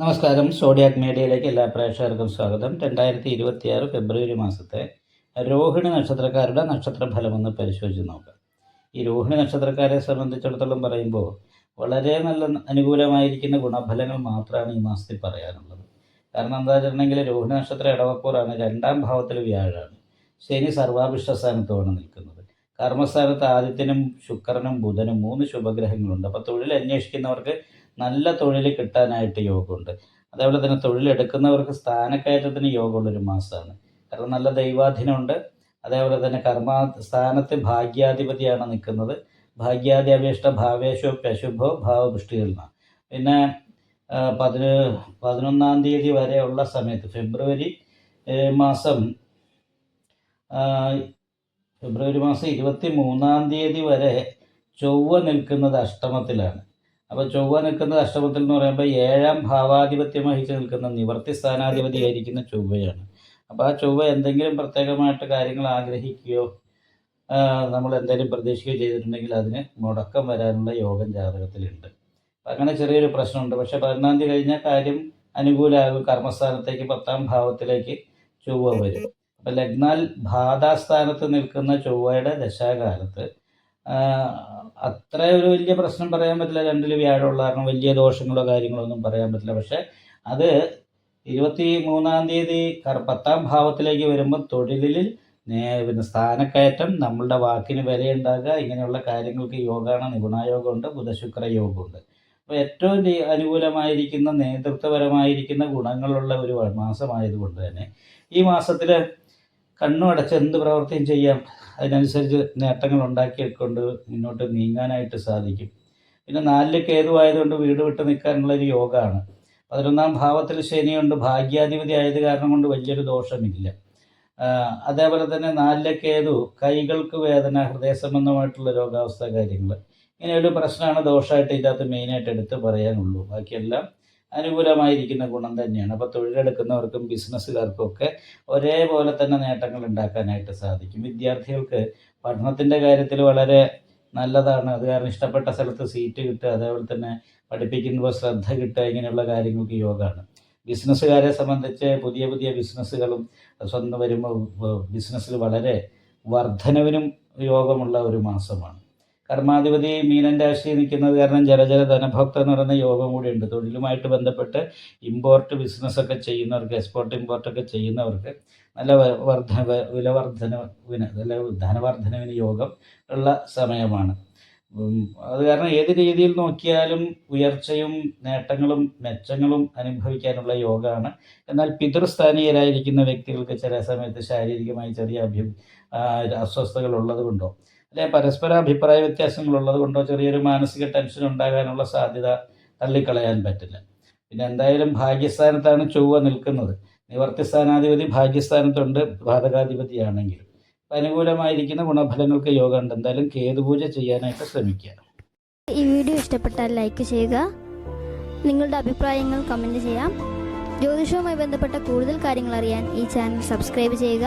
നമസ്കാരം. സോഡിയാക് മീഡിയയിലേക്ക് എല്ലാ പ്രേക്ഷകർക്കും സ്വാഗതം. രണ്ടായിരത്തി ഇരുപത്തിയാറ് ഫെബ്രുവരി മാസത്തെ രോഹിണി നക്ഷത്രക്കാരുടെ നക്ഷത്ര ഫലമൊന്ന് പരിശോധിച്ച് നോക്കാം. ഈ രോഹിണി നക്ഷത്രക്കാരെ സംബന്ധിച്ചിടത്തോളം പറയുമ്പോൾ വളരെ നല്ല അനുകൂലമായിരിക്കുന്ന ഗുണഫലങ്ങൾ മാത്രമാണ് ഈ മാസത്തിൽ പറയാനുള്ളത്. കാരണം എന്താ വെച്ചിട്ടുണ്ടെങ്കിൽ രോഹിണി നക്ഷത്ര ഇടവക്കൂറാണ്. രണ്ടാം ഭാവത്തിൽ വ്യാഴാണ്. ശനി സർവാഭിഷ്ട സ്ഥാനത്തുമാണ് നിൽക്കുന്നത്. കർമ്മസ്ഥാനത്ത് ആദിത്യനും ശുക്രനും ബുധനും മൂന്ന് ശുഭഗ്രഹങ്ങളുണ്ട്. അപ്പോൾ തൊഴിൽ അന്വേഷിക്കുന്നവർക്ക് നല്ല തൊഴിൽ കിട്ടാനായിട്ട് യോഗമുണ്ട് അതേപോലെ തന്നെ തൊഴിലെടുക്കുന്നവർക്ക് സ്ഥാനക്കയറ്റത്തിന് യോഗമുള്ളൊരു മാസമാണ്. കാരണം നല്ല ദൈവാധീനമുണ്ട്. അതേപോലെ തന്നെ കർമ്മ സ്ഥാനത്ത് ഭാഗ്യാധിപതിയാണ് നിൽക്കുന്നത്. ഭാഗ്യാദി അപേക്ഷ ഭാവേശോ പശുഭോ ഭാവപുഷ്ടികളിലാണ് പിന്നെ പതിന് പതിനൊന്നാം തീയതി വരെയുള്ള സമയത്ത് ഫെബ്രുവരി മാസം ഫെബ്രുവരി മാസം ഇരുപത്തി മൂന്നാം തീയതി വരെ ചൊവ്വ നിൽക്കുന്നത് അഷ്ടമത്തിലാണ്. അപ്പോൾ ചൊവ്വ നിൽക്കുന്ന അഷ്ടമത്തിൽ എന്ന് പറയുമ്പോൾ ഏഴാം ഭാവാധിപത്യം വഹിച്ച് നിൽക്കുന്ന നിവർത്തി സ്ഥാനാധിപതിയായിരിക്കുന്ന ചൊവ്വയാണ്. അപ്പോൾ ആ ചൊവ്വ എന്തെങ്കിലും പ്രത്യേകമായിട്ട് കാര്യങ്ങൾ ആഗ്രഹിക്കുകയോ നമ്മൾ എന്തെങ്കിലും പ്രതീക്ഷിക്കുകയോ ചെയ്തിട്ടുണ്ടെങ്കിൽ അതിന് മുടക്കം വരാനുള്ള യോഗം ജാതകത്തിലുണ്ട്. അങ്ങനെ ചെറിയൊരു പ്രശ്നമുണ്ട്. പക്ഷേ പതിനൊന്നാം തീയതി കഴിഞ്ഞാൽ കാര്യം അനുകൂലമാകും കർമ്മസ്ഥാനത്തേക്ക് പത്താം ഭാവത്തിലേക്ക് ചൊവ്വ വരും. അപ്പം ലഗ്നാൽ ഭാദാസ്ഥാനത്ത് നിൽക്കുന്ന ചൊവ്വയുടെ ദശാകാലത്ത് അത്ര ഒരു വലിയ പ്രശ്നം പറയാൻ പറ്റില്ല. രണ്ടിൽ വ്യാഴമുള്ള കാരണം വലിയ ദോഷങ്ങളോ കാര്യങ്ങളോ ഒന്നും പറയാൻ പറ്റില്ല. പക്ഷേ അത് ഇരുപത്തി മൂന്നാം തീയതി പത്താം ഭാവത്തിലേക്ക് വരുമ്പോൾ തൊഴിലിൽ പിന്നെ സ്ഥാനക്കയറ്റം നമ്മളുടെ വാക്കിന് വിലയുണ്ടാകുക ഇങ്ങനെയുള്ള കാര്യങ്ങൾക്ക് യോഗമാണ് നിഗുണായോഗമുണ്ട് ബുധശുക്ര യോഗമുണ്ട്. അപ്പോൾ ഏറ്റവും അനുകൂലമായിരിക്കുന്ന നേതൃത്വപരമായിരിക്കുന്ന ഗുണങ്ങളുള്ള ഒരു മാസമായതുകൊണ്ട് തന്നെ ഈ മാസത്തിൽ കണ്ണുമടച്ച് എന്ത് പ്രവൃത്തിയും ചെയ്യാം. അതിനനുസരിച്ച് നേട്ടങ്ങൾ ഉണ്ടാക്കിയെടുക്കൊണ്ട് മുന്നോട്ട് നീങ്ങാനായിട്ട് സാധിക്കും. പിന്നെ നാലിൽ കേതുവായതുകൊണ്ട് വീട് വിട്ട് നിൽക്കാനുള്ളൊരു യോഗമാണ് പതിനൊന്നാം ഭാവത്തിൽ ശനിയുണ്ട്. ഭാഗ്യാധിപതി ആയത് കാരണം കൊണ്ട് വലിയൊരു ദോഷമില്ല. അതേപോലെ തന്നെ നാലിലെ കേതു കൈകൾക്ക് വേദന ഹൃദയ സംബന്ധമായിട്ടുള്ള രോഗാവസ്ഥ കാര്യങ്ങൾ ഇങ്ങനെ ഒരു പ്രശ്നമാണ് ദോഷമായിട്ട് ഇതിനകത്ത് മെയിനായിട്ട് എടുത്ത് പറയാനുള്ളൂ. ബാക്കിയെല്ലാം അനുകൂലമായിരിക്കുന്ന ഗുണം തന്നെയാണ്. അപ്പോൾ തൊഴിലെടുക്കുന്നവർക്കും ബിസിനസ്സുകാർക്കും ഒക്കെ ഒരേപോലെ തന്നെ നേട്ടങ്ങൾ ഉണ്ടാക്കാനായിട്ട് സാധിക്കും. വിദ്യാർത്ഥികൾക്ക് പഠനത്തിന്റെ കാര്യത്തിൽ വളരെ നല്ലതാണ്. അത് കാരണം ഇഷ്ടപ്പെട്ട സ്ഥലത്ത് സീറ്റ് കിട്ടുക അതേപോലെ തന്നെ പഠിപ്പിക്കുമ്പോൾ ശ്രദ്ധ കിട്ടുക ഇങ്ങനെയുള്ള കാര്യങ്ങൾക്ക് യോഗമാണ് ബിസിനസ്സുകാരെ സംബന്ധിച്ച് പുതിയ പുതിയ ബിസിനസ്സുകളും സ്വന്തം വരുമ്പോൾ ബിസിനസ്സിൽ വളരെ വർധനവിനും യോഗമുള്ള ഒരു മാസമാണ്. കർമാധിപതി മീനൻ രാശി നിൽക്കുന്നത് കാരണം ജലജല ധനഭോക്ത എന്ന് പറയുന്ന യോഗം കൂടി ഉണ്ട് തൊഴിലുമായിട്ട് ബന്ധപ്പെട്ട് ഇമ്പോർട്ട് ബിസിനസ്സൊക്കെ ചെയ്യുന്നവർക്ക് എക്സ്പോർട്ട് ഇമ്പോർട്ടൊക്കെ ചെയ്യുന്നവർക്ക് നല്ല വർധന വിലവർധനവിന് നല്ല ധനവർധനവിന് യോഗം ഉള്ള സമയമാണ്. അത് കാരണം ഏത് രീതിയിൽ നോക്കിയാലും ഉയർച്ചയും നേട്ടങ്ങളും മെച്ചങ്ങളും അനുഭവിക്കാനുള്ള യോഗമാണ്. എന്നാൽ പിതൃസ്ഥാനീയരായിരിക്കുന്ന വ്യക്തികൾക്ക് ചില സമയത്ത് ശാരീരികമായി ചെറിയ അഭ്യ അസ്വസ്ഥതകൾ ഉള്ളത് കൊണ്ടോ അല്ലെ? പരസ്പര അഭിപ്രായ വ്യത്യാസങ്ങളുള്ളത് കൊണ്ടോ ചെറിയൊരു മാനസിക ടെൻഷൻ ഉണ്ടാകാനുള്ള സാധ്യത തള്ളിക്കളയാൻ പറ്റില്ല. പിന്നെ എന്തായാലും ഭാഗ്യസ്ഥാനത്താണ് ചൊവ്വ നിൽക്കുന്നത്. നിവർത്തി സ്ഥാനാധിപതി ഭാഗ്യസ്ഥാനത്തുണ്ട് ബാധകാധിപതിയാണെങ്കിൽ. അനുകൂലമായിരിക്കുന്ന ഗുണഫലങ്ങൾക്ക് യോഗം ഉണ്ട്. എന്തായാലും കേതുപൂജ ചെയ്യാനായിട്ട് ശ്രമിക്കുക. ഈ വീഡിയോ ഇഷ്ടപ്പെട്ടാൽ ലൈക്ക് ചെയ്യുക. നിങ്ങളുടെ അഭിപ്രായങ്ങൾ കമന്റ് ചെയ്യാം. ജ്യോതിഷവുമായി ബന്ധപ്പെട്ട കൂടുതൽ കാര്യങ്ങൾ അറിയാൻ ഈ ചാനൽ സബ്സ്ക്രൈബ് ചെയ്യുക.